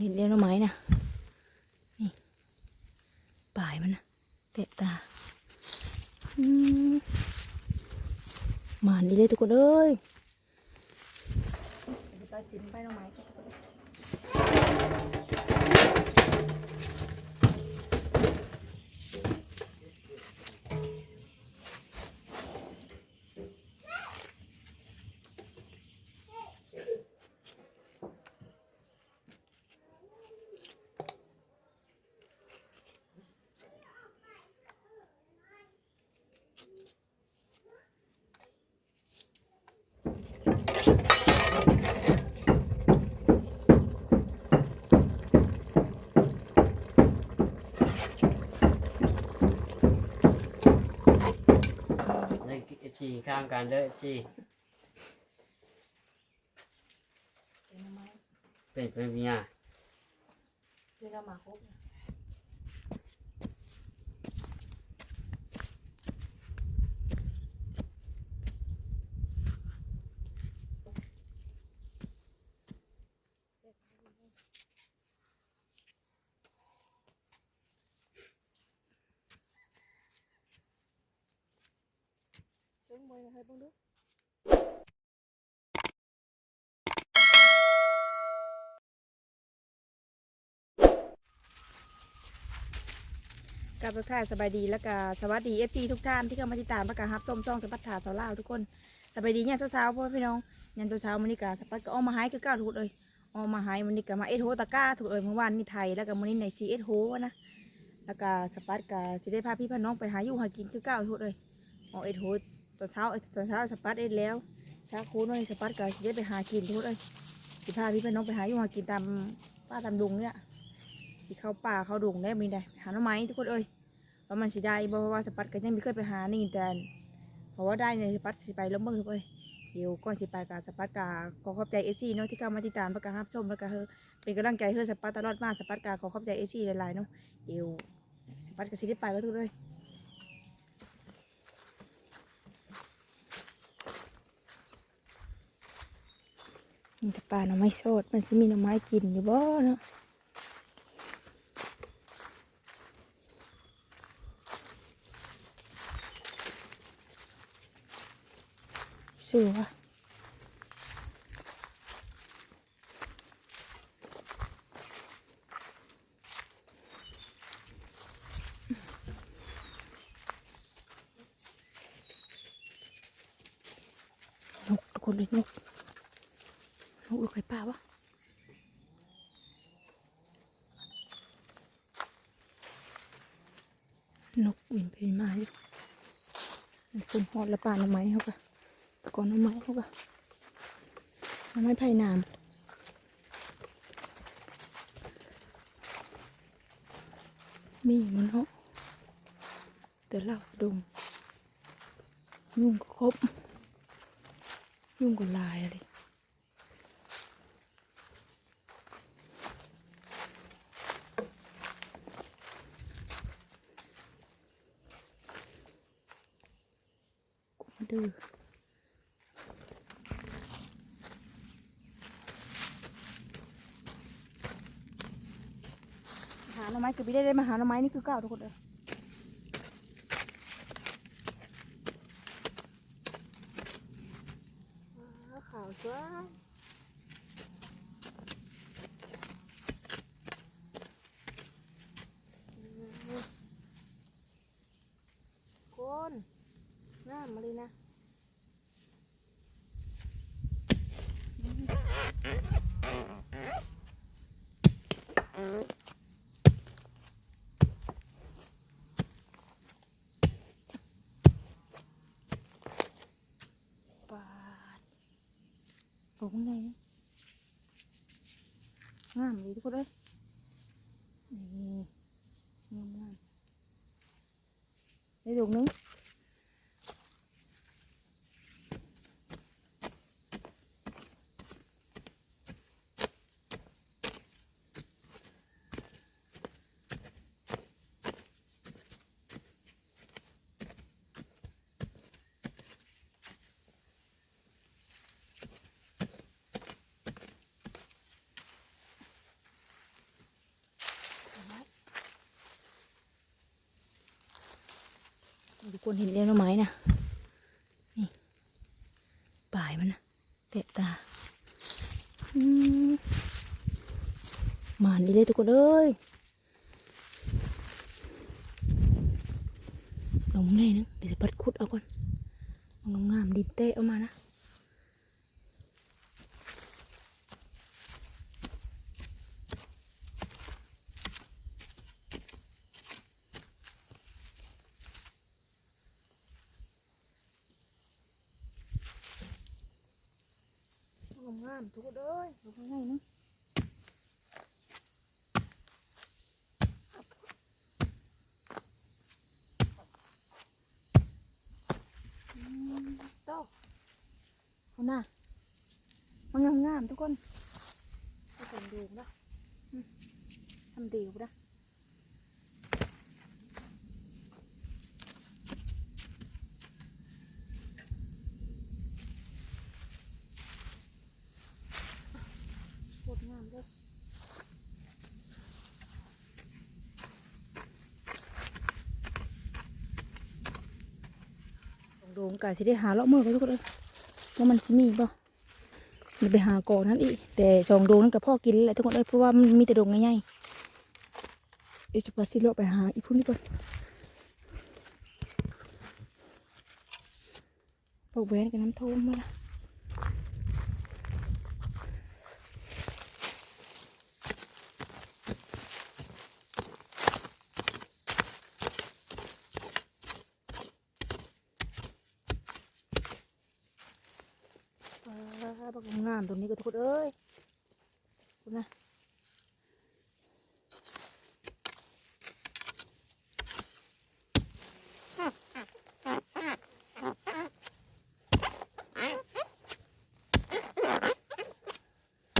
เห็นเลี้ยงหน่อไม้นะนี่ปลายมันนะเตะตามหมานดีเลยทุกคนเอ้ยไปสินไปหน่อไม้กันทุกคนเอ้ย ในเอฟซีข้ามกันเด้อเอฟซีเป็นหน่อไม้เป็นเป็นเมียเรียกเอามาคร มวยนะให้เบิ่งดูกับทุกท่านสบายดีแล้วก็สวัสดีเอฟซีทุกท่านที่เข้ามาติดตามประกาศฮับชมช่องสปัตถาสาวลาวทุกคนสบายดีเนี่ยเช้าๆพ่อพี่น้องยันเช้าๆมันนี่กะสปัตก็ออกมาหายคือก้าถูกเลยออกมาหายมันนี่กะมาเอสโฮตะก้าถูกเลยเมื่อวานนี่ไทยแล้วก็มันนี่ในซีเอสโฮนะแล้วก็สปัตกะสิได้พาพี่พาน้องไปหาอยู่หากินคือก้าถูกเลยออกเอสโฮ ตอนเช้าตอนเช้าสปัตเอสแล้วเช้าค้ดเลยสปัตกะสิได้ไปหากินถูกเลยสิพาพี่พาน้องไปหาอยู่หากินตามป้าตามดงเนี่ยสิเข้าป่าเข้าดงได้มีได้หาหน่อไม้ทุกคนเอ้ยว่ามันสิได้เพราะว่าสปัดก็ยังไม่เคยไปหานี่แต่เพราะว่าได้ในสปัดสิไปล้มเบิ่งทุกคนเดี๋ยวก่อนสิไปกับสปัดกาขอขอบใจเอซีเนาะที่เข้ามาติดตามประกาศรับชมแล้วก็เฮอเป็นกำลังใจเฮอสปัดตลอดมาสปัดกาขอขอบใจเอซี่หลายๆเนาะเดี๋ยวสปัดก็สิได้ไปก็ทุกเลย มีแต่ปลาหน่อไม้สดมันสิมีหน่อไม้กินอยู่บ่เนาะชื่อว่าอนกทุกคนเลยนก ลูกไข่ป่าวะนกบินไปมาอยู่คนหอดละป่าหน่อไม้เขาก็ะก่อนน้ำไม้เขาก็น้ำไม้ไผ่น้ำมีมันเนาะแต่เราดงยุ่งก็ครบยุ่งก็ลายอะไร กูมาดื้อหาหน่อไม้คือไม่ได้ได้มาหาหน่อไม้นี่คือเก้าทุกคนเลย คนเห็นเลี้ยงหน่อไม้นะนี่ปลายมันนะเตะตาหมานดีเลยทุกคนเอ้ยลงเลยนะเดี๋ยวจะปัดขุดเอาก่อนงามๆดินเตะเอามานะ งามๆทุกคนเอ้ยดูข้างในนะอืมโตเอาหน้ามันงามๆทุกคนทุกคนดูนะอืมทำดีกูนะโคตรงามเลยโดง กาสิได้หาเลาะมือกันทุกคนเลยว่ามันสิมีบ่มันไปหาก่อนนั่นอีกแต่สองโดงนั่นกับพ่อกินแหละทุกคนเลยเพราะว่ามันมีแต่โดงง่ายๆอีจะพาสิเลาะไปหาอีกพุ่นนี่ก่อนพวกแหวนกับน้ำท่วมมาละ อ่าบักงามตรงนี้ก็ทุกคนเอ้ยคุณนะ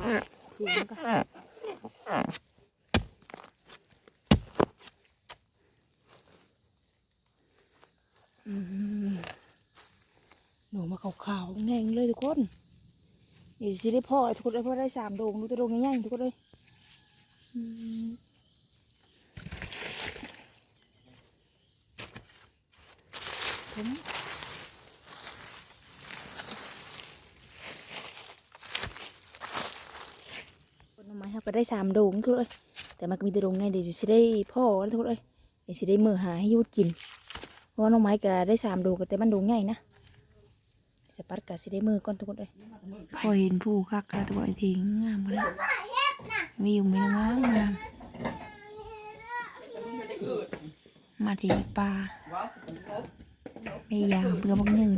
เสียงมันก็หนูมาขาวๆแดงเลยทุกคนนี่สิได้พ่อทุกคนได้พ่อได้สามโดงดูแต่โดงง่ายๆทุกคนเลยอืมผมคนเอามาให้ก็ได้ สามโดงทุกคนเลยแต่มันก็มีแต่โดงง่ายเดี๋ยวสิได้พ่อแล้วทุกคนเลยเดี๋ยวสิได้มือหาให้ยุดกินเพราะน้องไม้ก็ได้สามโดงแต่มันโดงง่ายนะสปัดก็สิได้มือก่อนทุกคนเลยพอเห็นผู้คักแล้วตัวไอ้ทิ้งงามเลยมีอยู่มีงามงามมาที่ปลาไม่ยางเบื่อบักยืน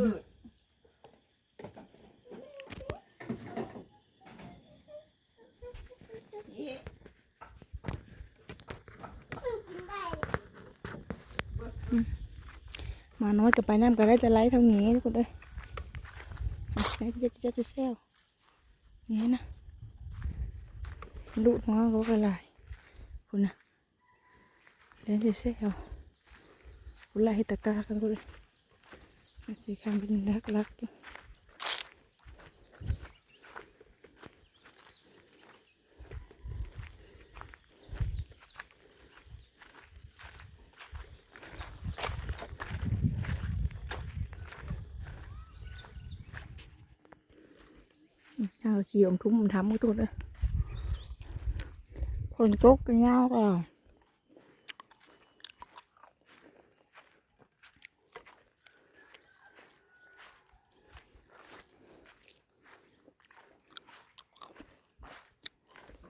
มาน้อยกับไปน้ำก็ได้แต่ไล่เท่านี้ทุกคนเลยแม่จะจะจะเซลนี่นะลูกน้องเขาก็ลายคุณนะเล่นจะเซลคุณไล่ตะกากันก็เลยสีคำเป็นรักรักอยู่ เอาขี่อมทุ่มทำก็ตัวเลยคนจกกันยาวอะ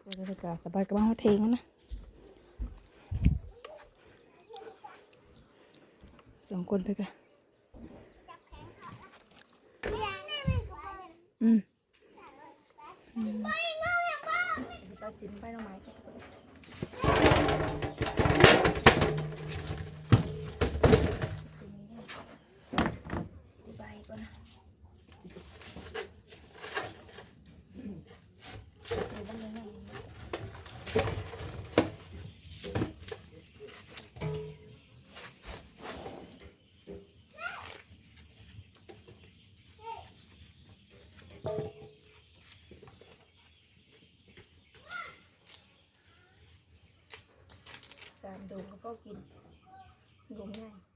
บรรยากาศสบายกับบ้านเขาเทงนะสองคนไปกันอืม ไปสินไปหน่อไม้กันสิใบก่อนนะดูบ้างยังไง สามดงก็พอกินดงง่าย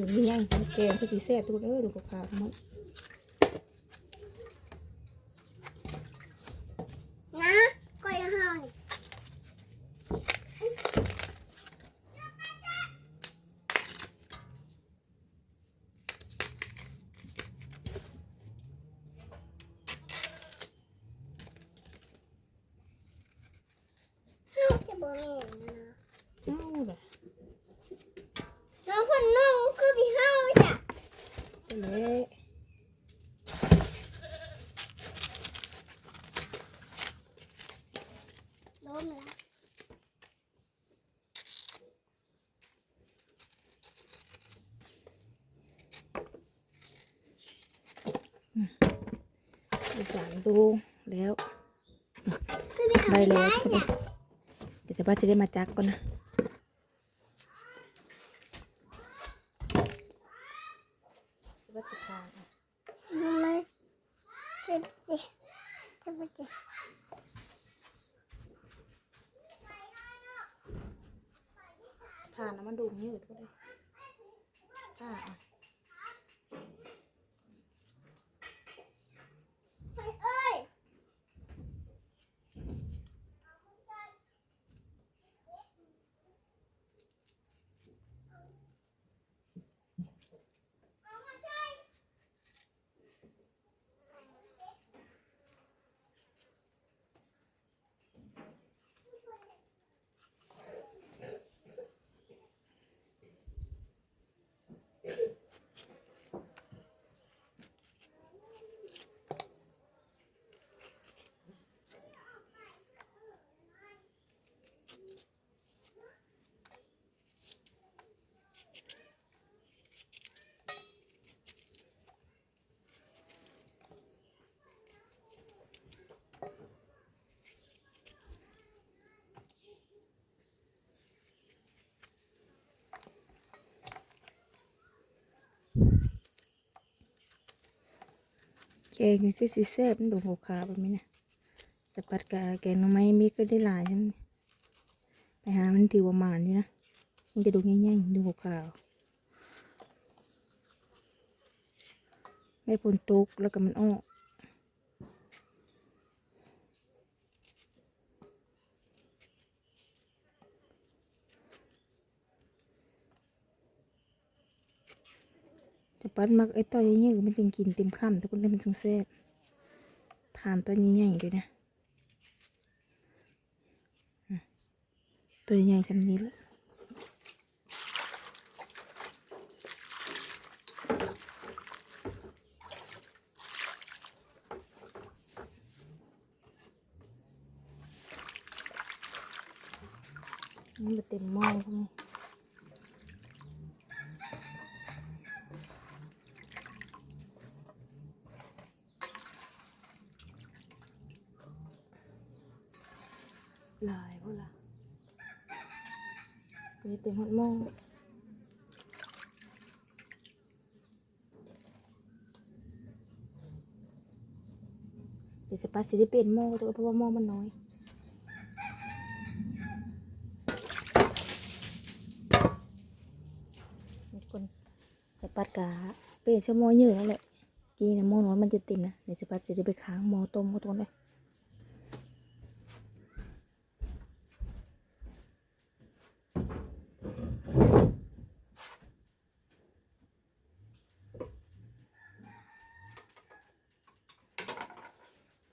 อยู่นี่ยงแกงคือสีแซ่บทุกคนเออดูกับข้าทั้งหมดนะก็ยังห้านี่ห้าจะบอกเองนะ เอ้าล่ะ น้องคนน้องคือพี่ห้าจ้ะ ไปเลย ล้มแล้ว อีสานดูแล้ว คือพี่ ได้ ห้า แล้วทุกคนเดี๋ยวจะป้าจะได้มาจักก่อนนะวัดสุดทางอะทำไมเจ็บเจ็บเจ็บเจ็บทานน้ำมันดูยืดก็ได้ผ้าอะ กงนี่คือสีแซ่บมันดูหัวขาแบบนี้นะแต่ปัดกะแกงน้ำไม้มีก็ได้หลายฉันไปหามันถือประมานอยู่นะ มันจะดูง่ายๆดูหัวขาวไม่ปนตุกแล้วก็มันอ้อก จะปัดมักไอ้ตัวใหญ่ๆมันจึงกินเต็มคำทุกคนเลยมันจึงแซ่บผ่านตัวใหญ่ๆด้วยนะ ตัวใหญ่ๆทำนี้แหละมันเต็มหม้อใช่ไหม หลายพวกละมันจะเต็มหดม้อเดี๋ยวจะปัดสิได้เป็นหม้อแต่ว่าเพราะว่าม้อมันน้อยคนสปัดกะเปลี่ยนชั่วโมงเยอะแล้วแหละกีนะโมน้อยมันจะติดนะเดี๋ยวสปัดจะได้ไปค้างมอต้มก็ต้นเลย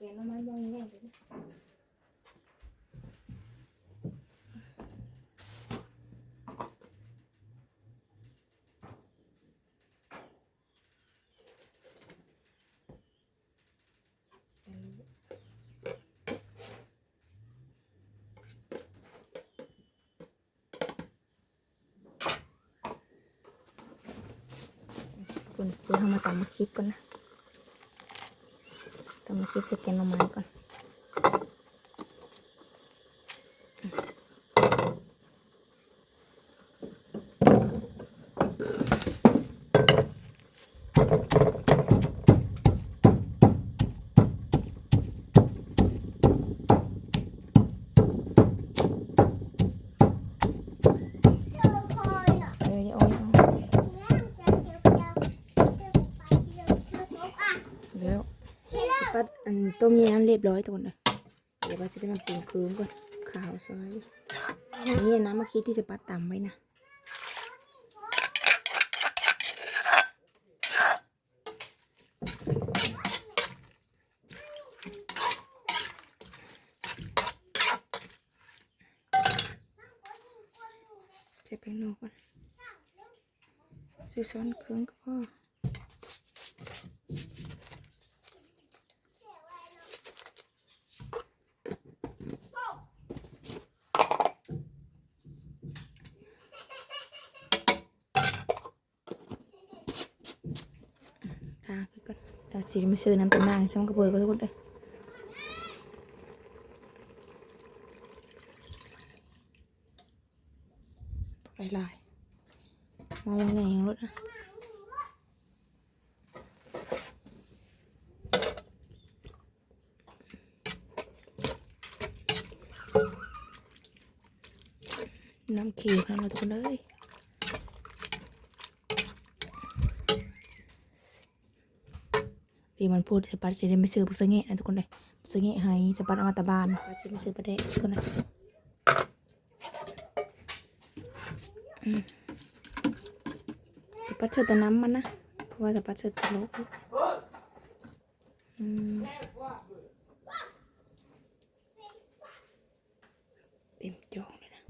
เปลี่ยนน้ำมันบางอย่างเลยคุณคุณทำมาตามาคลิปกันนะ ตำมาคลิปใส่แกงหน่อไม้ก่อน เจ้าคอยอะ เอออย่าเอาอย่าเอา แม่ใจ ปัดอัน ต้มยำเรียบร้อยทุกคนเลยเดี๋ยวว่าจะได้มาปรุงเคืมก่อนขาวซอยนี่น้ำมะคิดที่จะปัดตำไว้นะใช้แป้งนอกก่อนซื้อซ้อนเครื่องก็พอ ค่ะคือ ก่อนตาสีมาซื้อน้ำตาลนางซ้ำกระเบือก็ทุกคนเลยลายๆมองว่าไงยังรถนะน้ำเขียวขนาดนั้นทุกคนเลย ทีมันพูดสปัดสิได้ไม่ซื้อบุกเสงะนะทุกคนเลยบุกเสงะให้สปัดเอามาตะบานสปัดสิไม่ซื้อประเดะทุกคนเลยอืมสปัดเชิดแต่น้ำมันนะเพราะว่าสปัดเชิดตะโลกอืมเต็มจองเลยนะ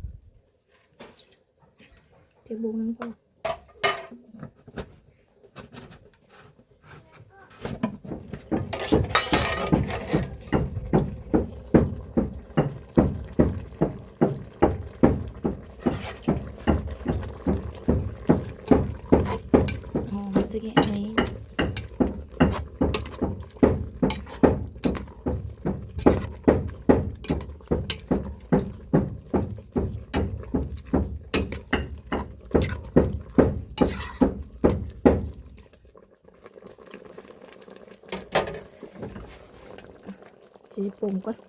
เจ้าบุ้งนั่นก็ sige, ayun. Sige, pungkot.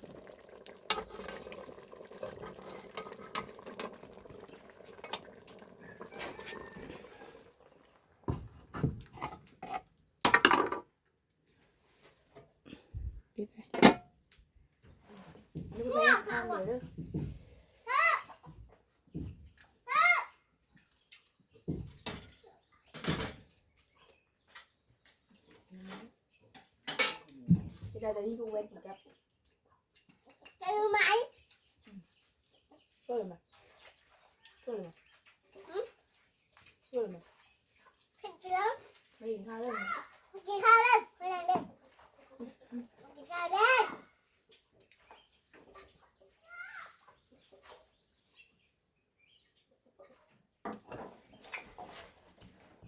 Bây giờ đi cùng bên chị chấp. Cái máy Cười mà. Cười mà. Cười mà. Thịt lớn Mày nhìn khai lên. Chị khao lên Mày làm đi Chị khao lên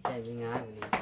ใช่เป็นงานวันนี้ Cười mà.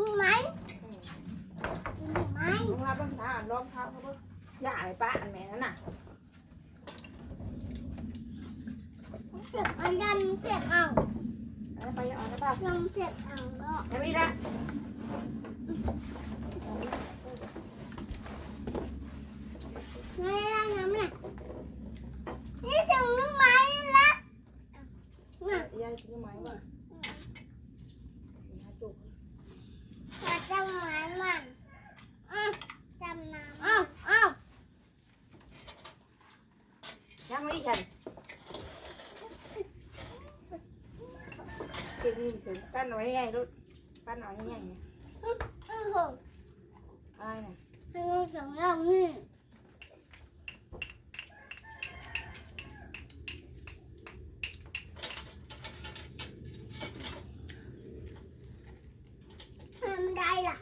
Không có. Nào khuất À năm Chắc vừa đâu con này Con năm đây Suốt rồi này. Nó Chắc chuẩn bị để đó Chị. Đi Cưng máy Cưng máy Không hấp lắm thả lom tháo không bớt. Dạ này bạn mẹ nó nè. Tiệm ăn dân tiệm ảo Đấy, bay ở nó bao. Dân tiệm ảo đó Em đi ra. Đây là ngắm này Đi chừng nước máy lắm Nè Dạ, cái máy mà. Hai gì thử căn nó như này luôn. Căn nó như này nè. Ừ Ừ Ừ Ai này. Ừ Chẳng lòng đi Em đây là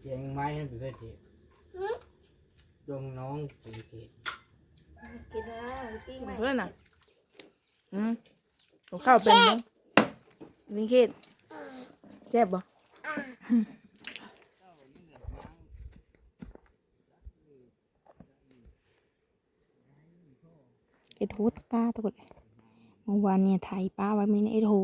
เสียงไม้นั่นเป็นเพื่อนที่ Ừ ดงน้อง สีเกต Cái đó, cái tí mày. Thế nào? Ừ. Có khảo bên không? มิงเขตแซ่บบ่เอ็ดโฮตะกาตัวกดเมื่อวานเนี่ยถ่ายป้าไว้ไม่ในเอ็ดโฮ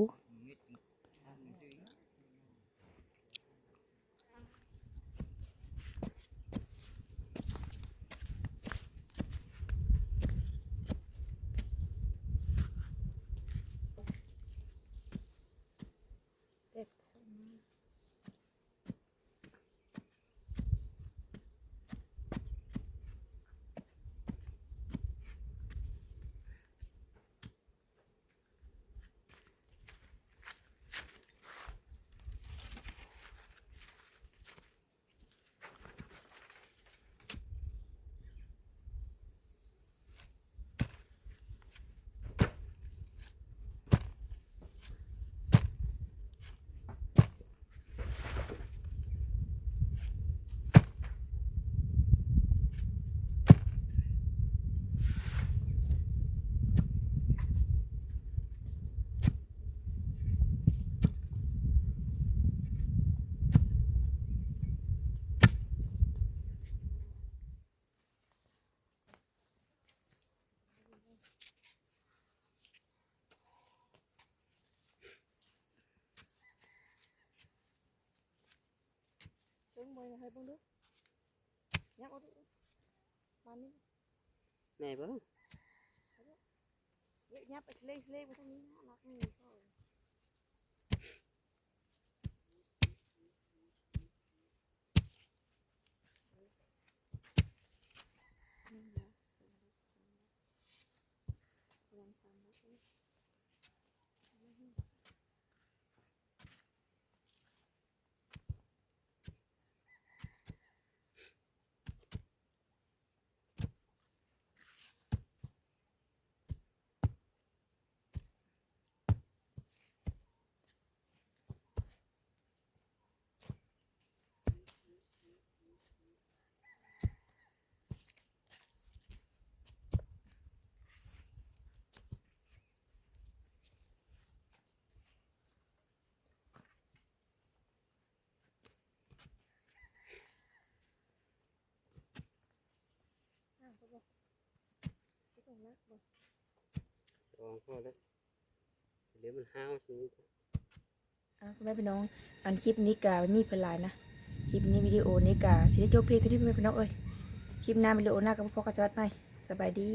เชิงมวยให้เบิ่งดูยักเอาดูมานี่ แม่เบิ้ง เยอะยับไปเล่เล่ไปทางนี้นะ รักนี่ก็ไปส่งนะบ่สองข้อแล้วเดี๋ยวมันห้าวสิอะคุณแม่พี่น้อง อันคลิปนี้กามีเพนลายนะคลิปนี้วิดีโอนี้กาสิได้จบเพลงเท่านี้พ่อแม่พี่น้องเอ้ยคลิปหน้าวิดีโอหน้ากับพ่อกระจัดไปสบายดี